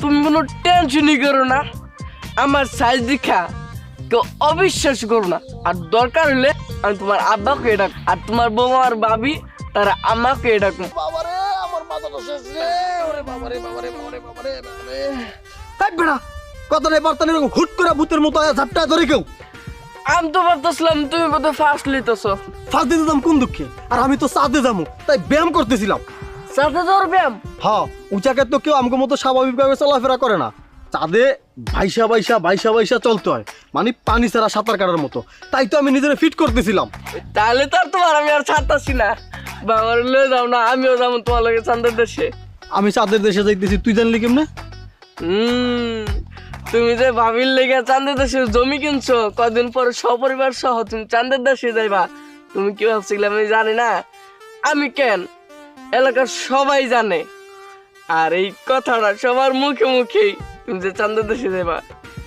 তুমি কোনো টেনশনই করো না। আমার সাইজ দেখা কেউ অবিশ্বাস করো না। আর দরকার হলে আমি তোমার আব্বাকে ডাক আর তোমার বৌমা আর ভাবি তারা আমাকে ডাকবো বাবারে আমার মাথাটা শেষ রে। ওরে বাবারে বাবারে বাবারে বাবারে বাবারে। তাই বেড়া কত রে বার্তানি এরকম হুট করে ভূতের মতো আয়া ঝাপটা ধরে কেউ? আমি তো ভাবতেছিলাম তুমি বোধহয় ফার্স্ট লিতেছো ফাঁস দিতে দাম কোন দুঃখে? আর আমি তো সাথে যাব তাই ব্যায়াম করতেছিলাম। সাথে তোর হ্যাঁ উঁচাকে তো কেউ আমাকে মতো স্বাভাবিকভাবে চলাফেরা করে না। চাঁদে বাইশা বাইশা বাইশা বাইশা চলতে হয়। মানে পানি ছাড়া সাঁতার কাটার মতো। তাই তো আমি নিজের ফিট করতেছিলাম। তাহলে তো আর তোমার আমি আর ছাড়তাছি না। বাবার লয়ে যাও না আমিও যাব তোমার লগে চান্দের দেশে। আমি চাঁদের দেশে যাইতেছি তুই জানলি কেমনে? হুম তুমি যে ভাবির লেগে চান্দের দেশে জমি কিনছো কদিন পরে সপরিবার সহ তুমি চান্দের দেশে যাইবা। তুমি কি ভাবছিলে আমি জানি না। আমি কেন? এলাকার সবাই জানে। আর এই কথাটা সবার মুখে মুখেই তুমি যে চান্দের দেশে যাইবা।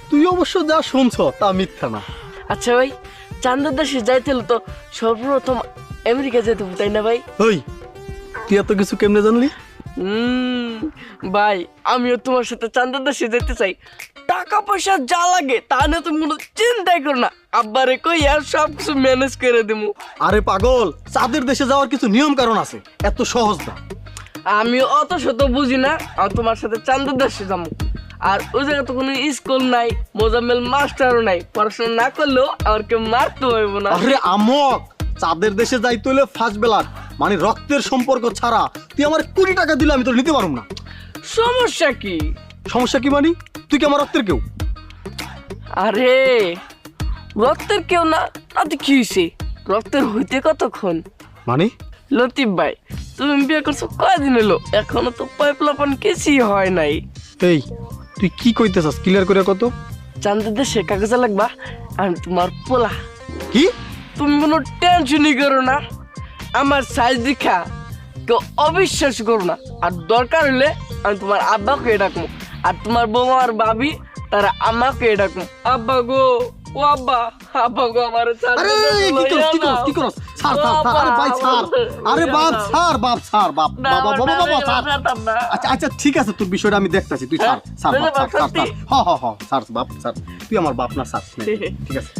তুই অবশ্য যা শুনছ তা মিথ্যা না। আচ্ছা ভাই চান্দের দেশে যাইতে হলে তো সর্বপ্রথম আমেরিকা যেতে হবে, তাই না ভাই? ওই তুই এত কিছু কেমনে জানলি? হুম ভাই আমিও তোমার সাথে চান্দের দেশে যেতে চাই। টাকা পয়সা যা লাগে তা নিয়ে তুমি কোনো চিন্তাই করো না। আব্বারে কই আর সব কিছু ম্যানেজ করে দেবো আরে পাগল চাঁদের দেশে যাওয়ার কিছু নিয়ম কারণ আছে। এত সহজ না। আমি অত শত বুঝি না আর তোমার সাথে চান্দের দেশে যাব আর ওই জায়গায় তো কোনো স্কুল নাই মোজাম্মেল মাস্টারও নাই। পড়াশোনা না করলেও আমার কেউ মারতে হইব না। আরে আমক চাঁদের দেশে যাইতে হলে ফার্স্ট বেলার মানে রক্তের সম্পর্ক ছাড়া তুই আমার কুড়ি টাকা দিলে আমি তো নিতে পারব না। সমস্যা কি? সমস্যা কি মানি? তুই কি আমার রক্তের কেউ? আরে রক্তের কেউ না তাতে কি হয়েছে রক্তের হইতে কতক্ষণ? মানে? লতিফ ভাই তুমি বিয়ে করছ কয়দিন এলো এখনও তো পাইপলাপন কিছুই হয় নাই। এই তুই কি কইতেছাস? ক্লিয়ার করে কত? চান্দের সে কাগজে লাগবা আমি তোমার পোলা। কি? তুমি কোনো টেনশনই করো না। আমার সাইজ দেখা কেউ অবিশ্বাস করো না। আর দরকার হলে আমি তোমার আব্বাকে ডাকবো। আর তোমার বৌমা আর ভাবি তারা আমাকে ডাকবো। আব্বা গো ও আব্বা আব্বা গো আমার আরে কি করছ কি করছ কি করছ ছাড় ছাড় আরে ভাই ছাড়। আরে বাপ ছাড় বাপ ছাড় বাপ। বাবা বাবা বাবা ছাড়। আচ্ছা আচ্ছা ঠিক আছে তোর বিষয়টা আমি দেখতাছি তুই ছাড় ছাড় বাপ ছাড় ছাড় ছাড়। হ হ হ ছাড় বাপ ছাড়। তুই আমার বাপ না ছাড় ঠিক আছে?